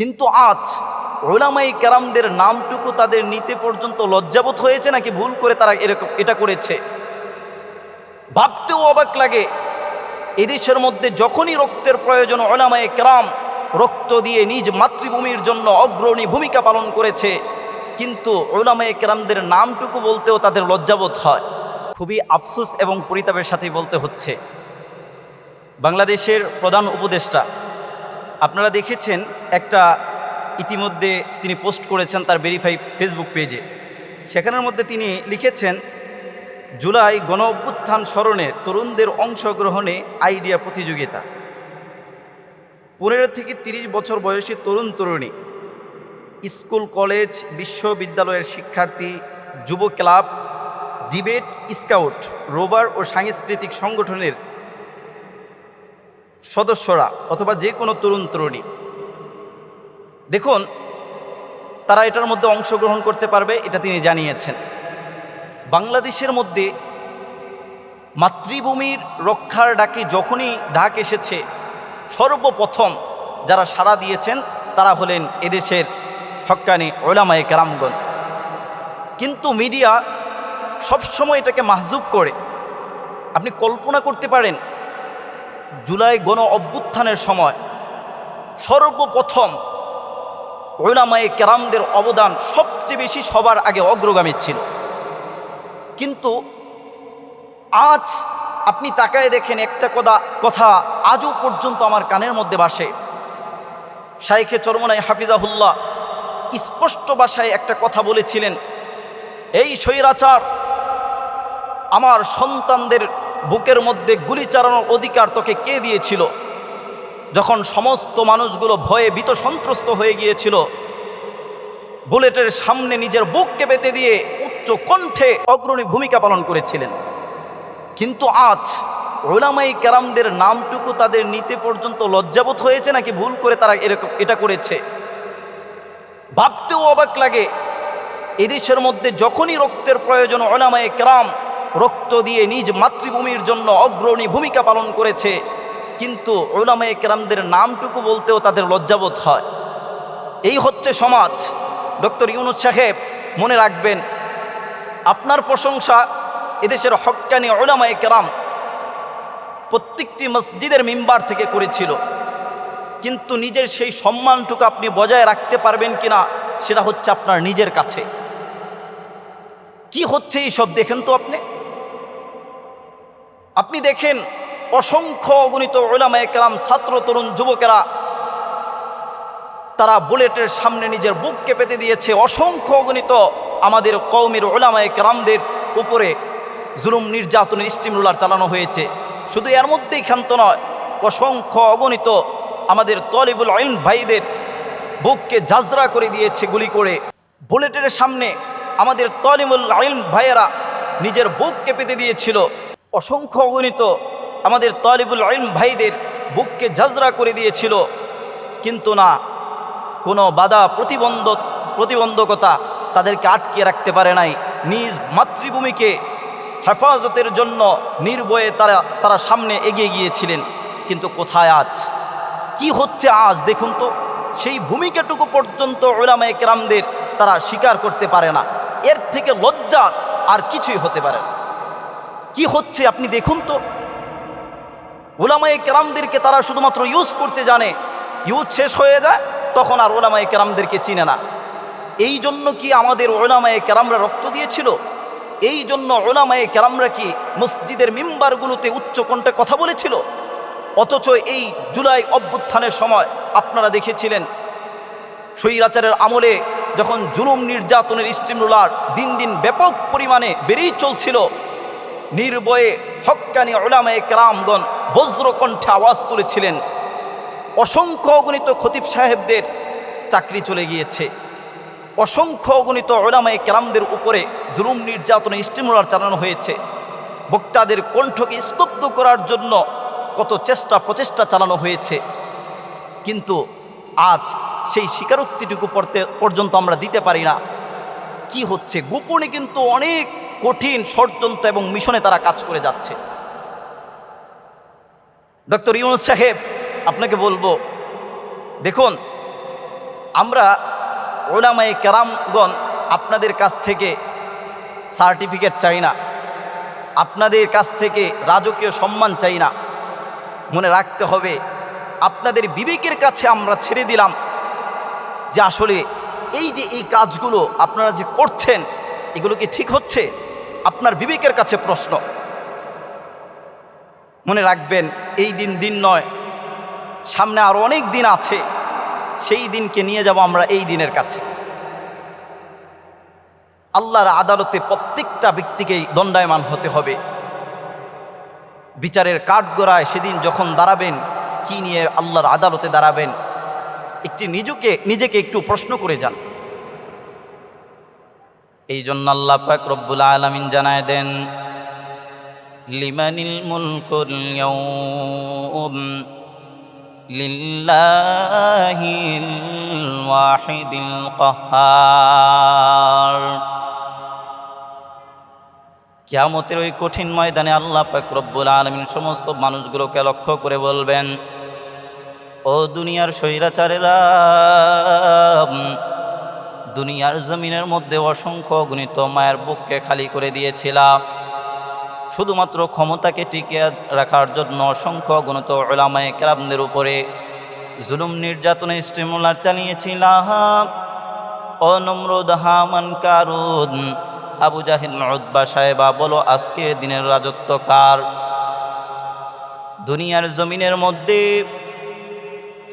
কিন্তু আজ ওলামাই কেরামদের নামটুকু তাদের নিতে পর্যন্ত লজ্জাবোধ হয়েছে নাকি ভুল করে তারা এরকম এটা করেছে? ভাবতেও অবাক লাগে। এদেশের মধ্যে যখনই রক্তের প্রয়োজন ওলামায়ে কেরাম রক্ত দিয়ে নিজ মাতৃভূমির জন্য অগ্রণী ভূমিকা পালন করেছে, কিন্তু ওলামায়ে কেরামদের নামটুকু বলতেও তাদের লজ্জাবোধ হয়। খুবই আফসোস এবং পরিতাপের সাথেই বলতে হচ্ছে। বাংলাদেশের প্রধান উপদেষ্টা আপনারা দেখেছেন একটা ইতিমধ্যে তিনি পোস্ট করেছেন তার ভেরিফাই ফেসবুক পেজে। সেখানের মধ্যে তিনি লিখেছেন, জুলাই গণ অভ্যুত্থান স্মরণে তরুণদের অংশগ্রহণে আইডিয়া প্রতিযোগিতা। পনেরো থেকে তিরিশ বছর বয়সী তরুণ তরুণী, স্কুল, কলেজ, বিশ্ববিদ্যালয়ের শিক্ষার্থী, যুব ক্লাব, ডিবেট স্কাউট রোবার ও সাংস্কৃতিক সংগঠনের সদস্যরা অথবা যে কোনো তরুণ তরুণী। দেখুন, তারা এটার মধ্যে অংশগ্রহণ করতে পারবে, এটা তিনি জানিয়েছেন। বাংলাদেশের মধ্যে মাতৃভূমির রক্ষার ডাকে যখনই ডাক এসেছে, সর্বপ্রথম যারা সাড়া দিয়েছেন, তারা হলেন এদেশের হক্কানি ওলামায়ে কেরামগণ। কিন্তু মিডিয়া সবসময় এটাকে মাহজুব করে। আপনি কল্পনা করতে পারেন জুলাই গণ অভ্যুত্থানের সময় সর্বপ্রথম ওলামায়ে কেরামদের অবদান সবচেয়ে বেশি সবার আগে অগ্রগামী ছিল। কিন্তু আজ আপনি তাকায় দেখেন একটা কথা কথা আজও পর্যন্ত আমার কানের মধ্যে বাসে শাইখে চরমনাই হাফিজাহুল্লাহ স্পষ্ট ভাষায় একটা কথা বলেছিলেন, এই স্বৈরাচার আমার সন্তানদের বুকের মধ্যে গুলি চালানোর অধিকার তোকে কে দিয়েছিল? যখন সমস্ত মানুষগুলো ভয়ে ভীত সন্ত্রস্ত হয়ে গিয়েছিল, বুলেটের সামনে নিজের বুককে পেতে দিয়ে উচ্চ কণ্ঠে অগ্রণী ভূমিকা পালন করেছিলেন। কিন্তু আজ ওলামাই কেরামদের নামটুকু তাদের নিতে পর্যন্ত লজ্জাবোধ হয়েছে নাকি ভুল করে তারা এরকম এটা করেছে? ভাবতেও অবাক লাগে। এদেশের মধ্যে যখনই রক্তের প্রয়োজন ওলামায়ে কেরাম রক্ত দিয়ে নিজ মাতৃভূমির জন্য অগ্রণী ভূমিকা পালন করেছে। কিন্তু ওলামায়ে কেরামদের নামটুকু বলতেও তাদের লজ্জাবোধ হয়। এই হচ্ছে সমাজ। ডক্টর ইউনুস সাহেব, মনে রাখবেন, আপনার প্রশংসা এদেশের হক্কানি ওলামায়ে কেরাম প্রত্যেকটি মসজিদের মিম্বার থেকে করেছিল। কিন্তু নিজের সেই সম্মানটুকু আপনি বজায় রাখতে পারবেন কিনা, সেটা হচ্ছে আপনার নিজের কাছে। কি হচ্ছে এই সব দেখেন তো আপনি? আপনি দেখেন অসংখ্য অগণিত ওলামায়ে কেরাম, ছাত্র, তরুণ, যুবকেরা তারা বুলেটের সামনে নিজের বুককে পেতে দিয়েছে। অসংখ্য অগণিত আমাদের কৌমের ওলামায়ে কেরামদের উপরে জুলুম, নির্যাতনের স্টিম রুলার চালানো হয়েছে। শুধু এর মধ্যেই ক্ষান্ত নয়, অসংখ্য অগণিত আমাদের তলিবুল আইন ভাইদের বুককে জাজরা করে দিয়েছে গুলি করে। বুলেটের সামনে আমাদের তলিবুল আইন ভাইয়েরা নিজের বুককে পেতে দিয়েছিল। অসংখ্য অগণিত আমাদের তলিবুল আইন ভাইদের বুককে জাজরা করে দিয়েছিল। কিন্তু না, কোনো বাধা প্রতিবন্ধ প্রতিবন্ধকতা তাদেরকে আটকে রাখতে পারে নাই। নিজ মাতৃভূমিকে হেফাজতের জন্য নির্ভয়ে তারা তারা সামনে এগিয়ে গিয়েছিলেন। কিন্তু কোথায় আজ? কি হচ্ছে আজ দেখুন তো? সেই ভূমিকাটুকু পর্যন্ত ওলামায় কেরামদের তারা স্বীকার করতে পারে না। এর থেকে লজ্জা আর কিছুই হতে পারে না। কি হচ্ছে আপনি দেখুন তো। ওলামায় কেরামদেরকে তারা শুধুমাত্র ইউজ করতে জানে ইউজ শেষ হয়ে যায়, তখন আর ওলামায় কেরামদেরকে চিনে না। এই জন্য কি আমাদের ওলামায়ে কেরামরা রক্ত দিয়েছিল? এই জন্য ওলামায়ে কেরামরা কি মসজিদের মিম্বারগুলোতে উচ্চ কণ্ঠে কথা বলেছিল? অথচ এই জুলাই অভ্যুত্থানের সময় আপনারা দেখেছিলেন, স্বৈরাচারের আমলে যখন জুলুম নির্যাতনের স্টিমুলার দিন দিন ব্যাপক পরিমাণে বেড়েই চলছিল নির্ভয়ে হক্কানি ওলামায়ে কেরামগণ বজ্রকণ্ঠে আওয়াজ তুলেছিলেন। অসংখ্য অগণিত খতিব সাহেবদের চাকরি চলে গিয়েছে। অসংখ্য অগণিত ওলামায়ে কেরামদের উপরে জুলুম নির্যাতনে স্টিমুলার চালানো হয়েছে। বক্তাদের কণ্ঠকে স্তব্ধ করার জন্য কত চেষ্টা প্রচেষ্টা চালানো হয়েছে। কিন্তু আজ সেই স্বীকারোক্তিটুকু পর্যন্ত আমরা দিতে পারি না। কি হচ্ছে? গোপনে কিন্তু অনেক কঠিন ষড়যন্ত্র এবং মিশনে তারা কাজ করে যাচ্ছে। ডক্টর ইউনুস সাহেব, আপনাকে বলব, দেখুন, আমরা ওলামায়ে কেরামগণ আপনাদের কাছ থেকে সার্টিফিকেট চাই না, আপনাদের কাছ থেকে রাজকীয় সম্মান চাই না। মনে রাখতে হবে, আপনাদের বিবেকের কাছে আমরা ছেড়ে দিলাম যে আসলে এই যে এই কাজগুলো আপনারা যে করছেন, এগুলো কি ঠিক হচ্ছে? আপনার বিবেকের কাছে প্রশ্ন। মনে রাখবেন, এই দিন দিন নয়, সামনে আরও অনেক দিন আছে, সেই দিনকে নিয়ে যাব আমরা এই দিনের কাছে। আল্লাহর আদালতে প্রত্যেকটা ব্যক্তিকেই দণ্ডায়মান হতে হবে। বিচারের কাঠগড়ায় সেদিন যখন দাঁড়াবেন, কি নিয়ে আল্লাহর আদালতে দাঁড়াবেন, একটি নিজকে, নিজেকে একটু প্রশ্ন করে যান। এই জন্য আল্লাহ পাক রব্বুল আলমিন জানায় দেন, লিমানিল মুলকুল লিল্লাহিল ওয়াহিদিল কাহ্হার কিয়ামতের ওই কঠিন ময়দানে আল্লাহ পাক রব্বুল আলমিন সমস্ত মানুষগুলোকে লক্ষ্য করে বলবেন, ও দুনিয়ার স্বৈরাচারেরা দুনিয়ার জমিনের মধ্যে অসংখ্য গণিত মায়ের বুককে খালি করে দিয়েছিলাম শুধুমাত্র ক্ষমতাকে টিকে রাখার জন্য অসংখ্য গণিত ওলামায় কেরামদের উপরে জুলুম নির্যাতনে স্টিমুলার চালিয়েছিলাম অনম্রদ হামান কারুন। আবু জাহিল উদ্বা সাহেবা, বলো আজকের দিনের রাজত্ব কার? দুনিয়ার জমিনের মধ্যে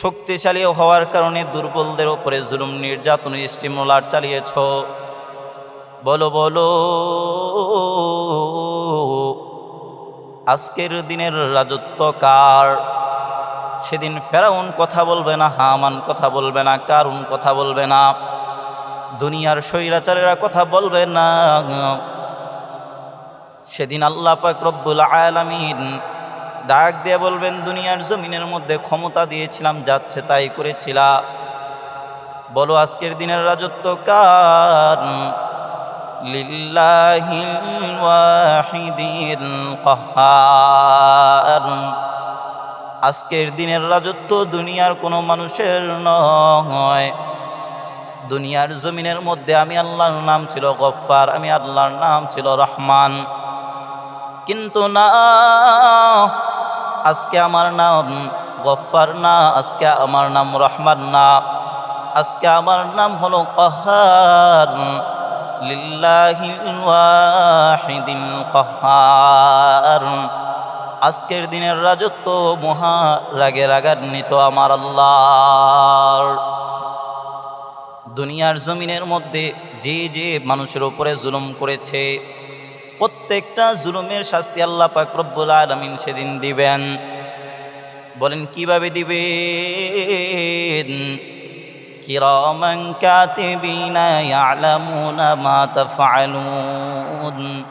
শক্তিশালী হওয়ার কারণে দুর্বলদের ওপরে জুলুম, নির্যাতন, স্টিমুলার চালিয়েছ। বলো বলো, আজকের দিনের রাজত্ব কার? সেদিন ফেরাউন কথা বলবে না, হামান কথা বলবে না, কারুন কথা বলবে না, দুনিয়ার স্বৈরাচারেরা কথা বলবে না। সেদিন আল্লাহ পাক রব্বুল আলামিন ডাক দিয়ে বলবেন, দুনিয়ার জমিনের মধ্যে ক্ষমতা দিয়েছিলাম, যাচ্ছে তাই করেছিলা বলো, আজকের দিনের রাজত্ব কার? আজকের দিনের রাজত্ব দুনিয়ার কোনো মানুষের নয়। দুনিয়ার জমিনের মধ্যে আমি আল্লাহর নাম ছিল গফ্ফার, আমি আল্লাহর নাম ছিল রহমান। কিন্তু না আজকে আমার নাম গফার না, আজকে আমার নাম রহমান না। আজকে আমার নাম হলো কহার। লিল্লাহিল কহার। আজকের দিনের রাজত্ব মহা রাগে রাগান্বিত আমার আল্লাহর। দুনিয়ার জমিনের মধ্যে যে যে মানুষের উপরে জুলুম করেছে প্রত্যেকটা জুলুমের শাস্তি আল্লাহ পাক রব্বুল আলমিন সেদিন দিবেন। বলেন, কীভাবে তাফআলুন।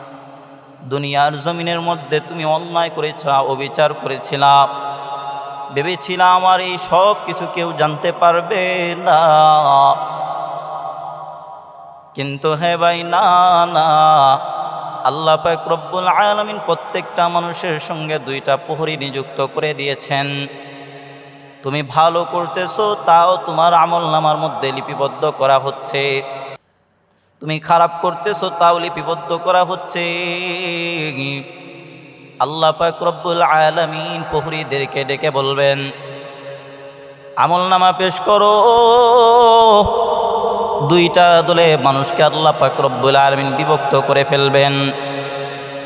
দুনিয়ার জমিনের মধ্যে তুমি অন্যায় করেছিলা অবিচার করেছিলা। ভেবেছিলাম আমার এই সব কিছু কেউ জানতে পারবে না। কিন্তু হে ভাই, না না। আল্লাহ পাক রব্বুল আলমিন প্রত্যেকটা মানুষের সঙ্গে দুইটা প্রহরী নিযুক্ত করে দিয়েছেন। তুমি ভালো করতেছো, তাও তোমার আমল নামার মধ্যে লিপিবদ্ধ করা হচ্ছে। তুমি খারাপ করতেছো, তাও লিপিবদ্ধ করা হচ্ছে। আল্লাহ পাক রব্বুল আলমিন প্রহরীদেরকে ডেকে বলবেন, আমল নামা পেশ করো। দুইটা দলে মানুষকে আল্লাহ পাক রব্বুল আলমিন বিভক্ত করে ফেলবেন।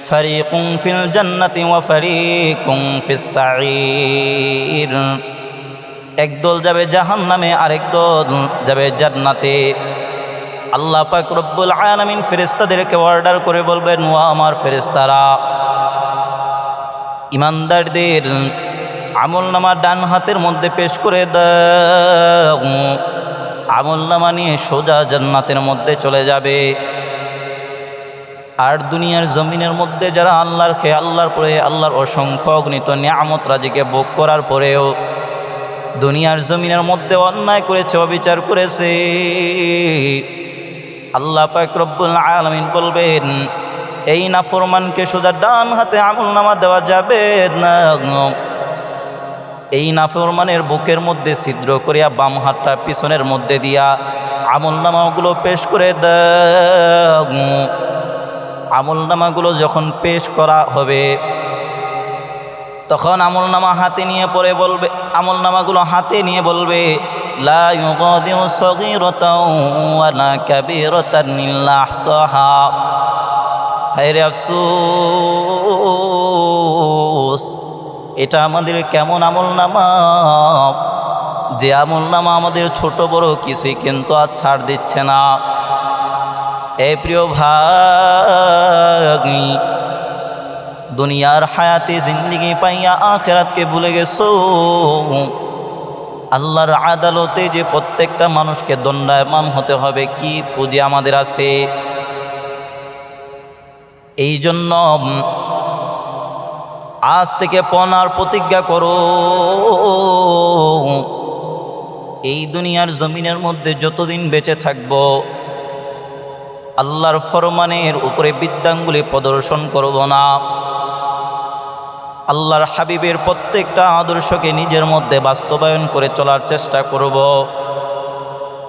ফারিকুম ফিল জান্নাতি ওয়া ফারিকুম ফিস সাঈর। একদল যাবে জাহান নামে আরেক দল যাবে জান্নাতে। আল্লাহ পাক রব্বুল আলামিন ফেরেশতাদেরকে অর্ডার করে বলবেন, ও আমার ফেরেশতারা, ইমানদারদের আমল নামা ডান হাতের মধ্যে পেশ করে দাও। আমল নামা নিয়ে সোজা জান্নাতের মধ্যে চলে যাবে। আর দুনিয়ার জমিনের মধ্যে যারা আল্লাহর খেয়ে আল্লাহর পরে আল্লাহর অসংখ্য অগণিত নিয়ামত রাজিকে ভোগ করার পরেও দুনিয়ার জমিনের মধ্যে অন্যায় করেছে, অবিচার করেছে। আল্লাহ পাক রব্বুল আলমিন বলবেন, এই নাফরমানকে সোজা ডান হাতে আমল নামা দেওয়া যাবে না। এই নাফরমানের বুকের মধ্যে ছিদ্র করিয়া বাম হাতটা পিছনের মধ্যে দিয়া আমল নামাগুলো পেশ করে আমল নামাগুলো যখন পেশ করা হবে, তখন আমল নামা হাতে নিয়ে পরে বলবে, আমল নামাগুলো হাতে নিয়ে বলবে হায়রে আফসোস। এটা আমাদের কেমন আমল নামা? যে আমল নামা আমাদের ছোট বড় কিছুই কিন্তু আর ছাড় দিচ্ছে না। এ প্রিয় ভাই, দুনিয়ার হায়াতে জিন্দিগি পাইয়া আখেরাতকে ভুলে গেছো? আল্লাহর আদালতে যে প্রত্যেকটা মানুষকে দণ্ডায়মান হতে হবে, কি পুঁজি আমাদের আছে? এই জন্য আজ থেকে পনার প্রতিজ্ঞা করো। এই দুনিয়ার জমিনের মধ্যে যতদিন বেঁচে থাকব, আল্লাহর ফরমানের উপরে বিদ্যাঙ্গুলি প্রদর্শন করব না। আল্লাহর হাবিবের প্রত্যেকটা আদর্শকে নিজের মধ্যে বাস্তবায়ন করে চলার চেষ্টা করব।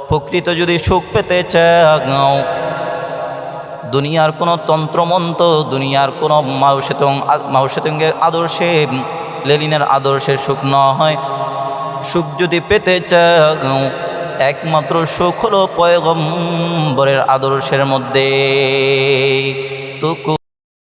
প্রকৃত যদি সুখ পেতে চাও দুনিয়ার কোনো তন্ত্রমন্ত দুনিয়ার কোনো মাউসেতং মাউসেতঙ্গের আদর্শে লেলিনের আদর্শে সুখ ন হয়। সুখ যদি পেতে চাও, একমাত্র সুখ হলো পয়গম্বরের আদর্শের মধ্যে। তুকু